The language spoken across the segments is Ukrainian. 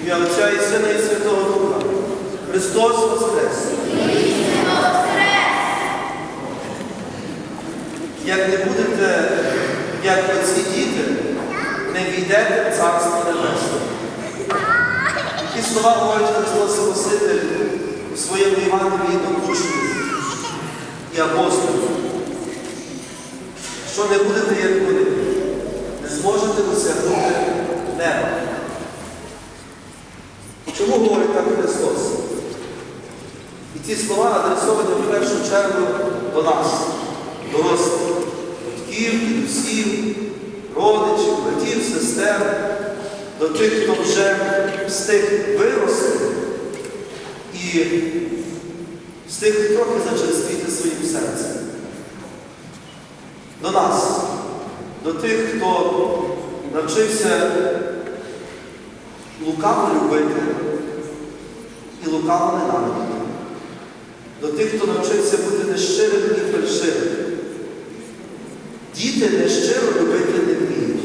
Ім'я Отця і Сина і Святого Духа. Христос Воскрес! Як не будете, як оці діти, не війдете в Царство Небесне. Ті слова говорить Христос Спаситель у своєму Євангелії до і апостолів. Що не будете, як вони, не зможете досягнути неба. Чому говорить так Христос? І ці слова адресовані в першу чергу до нас, дорослих, батьків, дідусів, родичів, братів, сестер, до тих, хто вже встиг вирости і встиг трохи зачерствіти своїм серцем. До нас, до тих, хто навчився лукаво любити і лукаво ненавидіти. Тих, хто навчився бути нещирим і фальшивим. Діти нещиро любити не вміють.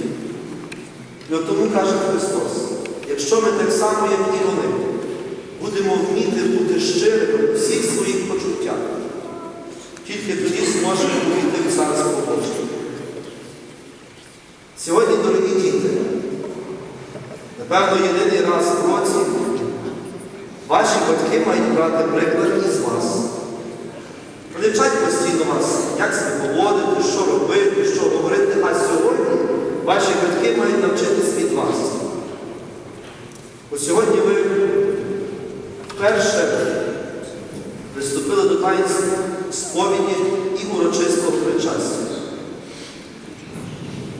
І от тому каже Христос, якщо ми так само, як і вони, будемо вміти бути щирими у всіх своїх почуттях, тільки тоді зможемо увійти в Царство Боже. Сьогодні, дорогі діти, напевно, єдиний раз в році ваші батьки мають брати приклад із вас. Вони вчать постійно вас, як себе поводити, що робити, що говорити, а сьогодні ваші батьки мають навчитись від вас. Бо сьогодні ви вперше приступили до таїнств сповіді і урочистого причастя.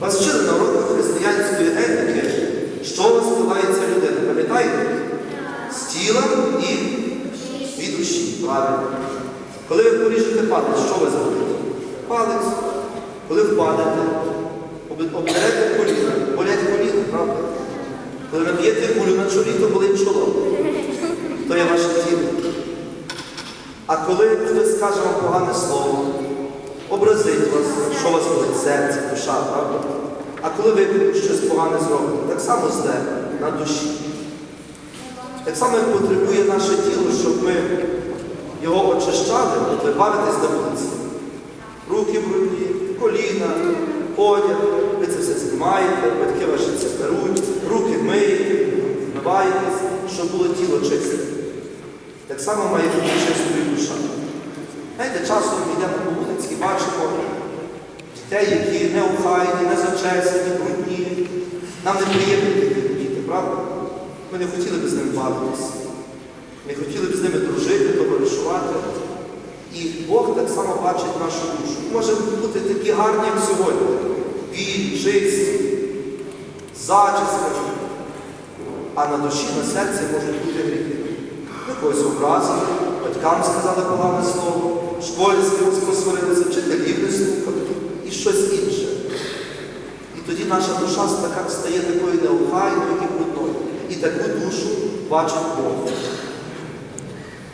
Вас вчили на уроках християнської етики, що складається людина. Пам'ятаєте? З тіла і від душі. Правильно. Коли ви поріжете палець, що ви зробите? Палець. Коли впадете, об- обдерете коліна, болять коліна, правда? Коли наб'єте кулю на чолі, то болить чоло. То є ваше тіло. А коли хтось скаже вам погане слово, образить вас, що вас болить серце, душа, правда? А коли ви щось погане зробите, так само зле на душі. Так само, потребує наше тіло, щоб ми його очищали, ви бавитесь на вулиці. Руки брудні, коліна, одяг, ви це все знімаєте, батьки ваші це беруть, руки миєте, вмиваєтесь, щоб було тіло чисте. Так само має бути чистою душа. Знаєте, часом ми йдемо по вулиці і бачимо дітей, які неохайні, не зачесані, брудні. Нам не приємні такі діти, правда? Ми не хотіли б з ними бавитися. Ми хотіли б з ними дружити, товаришувати. І Бог так само бачить нашу душу. Може бути такі гарні, як сьогодні. Білі, чисті, зачіска. А на душі, на серці можуть бути гріхи. Ми образили, батькам сказали погане слово, в школі посварилися, вчителів не слухали і щось інше. І тоді наша душа стає такою неохайною і брудною. І таку душу бачить Бог.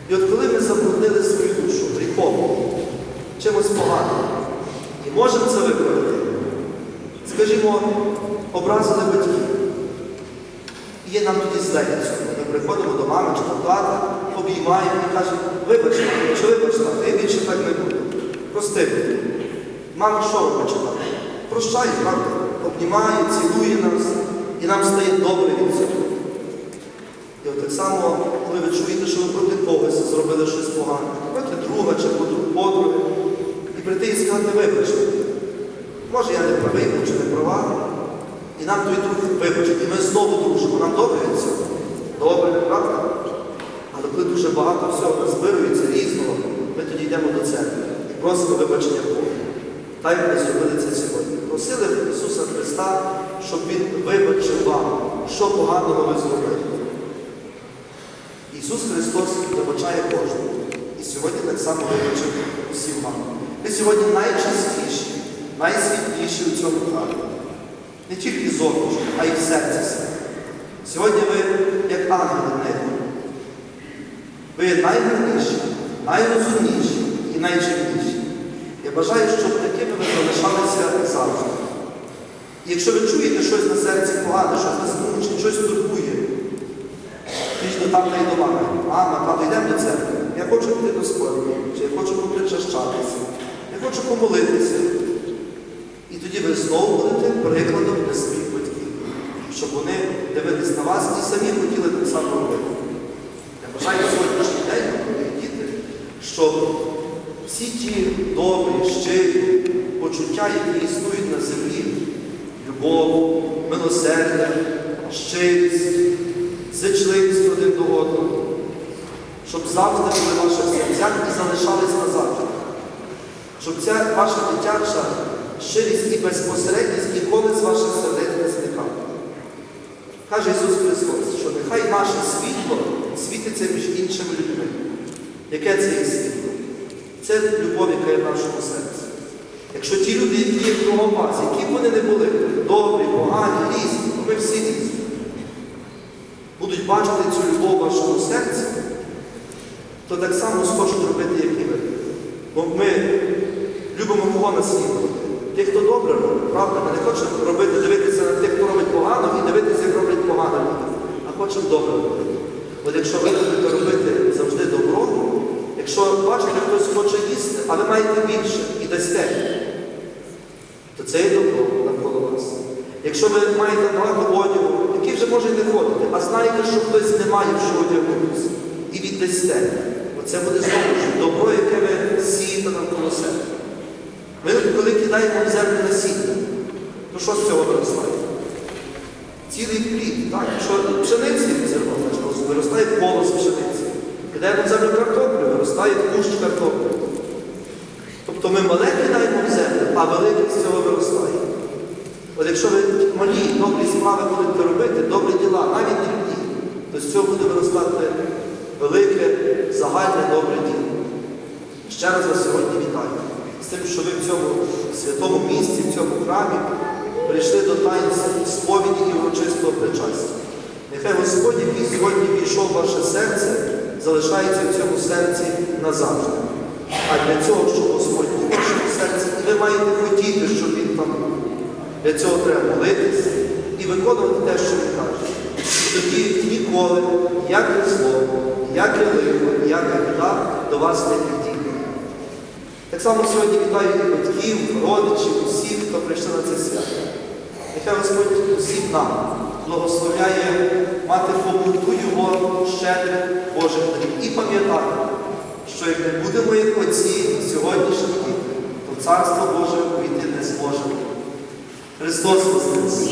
І от коли ми забруднили свою душу гріхом, чимось поганим, і можемо це виправити, скажімо, образили батьків. Є нам тоді цього. Ми приходимо до мами чи до тата, обіймаємо і кажемо, вибач, мама, чи вибач, я більше так не буду. Прости мене. Мама що тата? Прощає, правда? Обнімає, цілує нас, і нам стає добре від цього. І от так само, коли ви чуєте, що ви проти когось зробили щось погане, проти друга чи подруги, прийти і сказати, вибачте. Може, я не правий, чи не права. І нам той друг вибачить, і ми знову дружимо. Нам добре від цього? Добре, правда? Але коли дуже багато всього назбирується різного, ми тоді йдемо до церкви і просимо вибачення Бога. Так як ми зробили це сьогодні. Просили Ісуса Христа, щоб Він вибачив вам, що поганого ви зробили. Ісус Христос вибачає кожному. І сьогодні так само вибачив усім вам. Ви сьогодні найчастіші, найсвітліші у цьому храмі. Не тільки зовнішні, а й в серці себе. Сьогодні ви як ангели неба. Ви є найгарніші, найрозумніші і найчимніші. Я бажаю, щоб такими ви залишалися завжди. І якщо ви чуєте щось на серці погане, щось вас мучить, щось турбує, пішли там та й до мами. Мама, тато, йдемо до церкви. Я хочу піти до сповіді, чи я хочу попричащатися, хочу помолитися. І тоді ви знову будете прикладом для своїх батьків, щоб вони дивились на вас і самі хотіли так само робити. Я бажаю сьогоднішній день, мої діти, щоб всі ті добрі, щирі почуття, які існують на землі, любов, милосердя, щирість, зичливість один до одного, щоб завжди були в ваших серцях і залишались назавжди. Щоб ця ваша дитяча щирість і безпосередність ніколи з ваших сердець не зникала. Каже Ісус Христос, що нехай наше світло світиться між іншими людьми. Яке це є світло? Це любов, яка є в нашому серці. Якщо ті люди, які є кругом вас, які б вони не були, добрі, погані, різні, бо ми всі різні, будуть бачити цю любов в вашому серці, то так само схочуть робити, як і ви. Бо ми кого наслідувати. Тих, хто добре робить, правда, ми не хочемо робити, дивитися на тих, хто робить погано, і дивитися, як роблять погано люди, а хочемо добре робити. От якщо ви будете робити завжди добро, якщо бачите, хтось хоче їсти, а ви маєте більше і дасте, то це є добро навколо вас. Якщо ви маєте багато одягу, який вже може не ходити, а знаєте, що хтось не має що одягнутися, і віддасте, оце буде знову добро, яке ви сієте навколо себе. Ми коли кидаємо в землю насіння, то що з цього виростає? Цілий плід, так? Якщо пшениці зерно, значить, виростає колос пшениці. Кидаємо в землю картоплю, виростає кущ картоплі. Тобто ми мале кидаємо в землю, а велике з цього виростає. От якщо ви малі добрі справи будете робити, добрі діла, навіть дрібні, то з цього буде виростати велике, загальне добре діло. Ще раз вас сьогодні вітаю з тим, що ви в цьому святому місці, в цьому храмі прийшли до тайн сповіді і урочистого причастя. Нехай Господь, який сьогодні війшов в ваше серце, залишається в цьому серці назавжди. А для цього, щоб Господь був в вашому серці, ви маєте хотіти, щоб Він там був. Для цього треба молитись і виконувати те, що Він каже. І тоді ніколи ніяке зло, ніяке лихо, ніяка біда до вас не підійде. Так само сьогодні вітаю і батьків, родичів, усіх, хто прийшли на це свято. Нехай Господь усім нам благословляє мати повноту Його щедрих Божих дарів. І пам'ятати, що як не будемо як отці сьогоднішні діти, то Царство Боже увійти не зможемо. Христос Воскрес!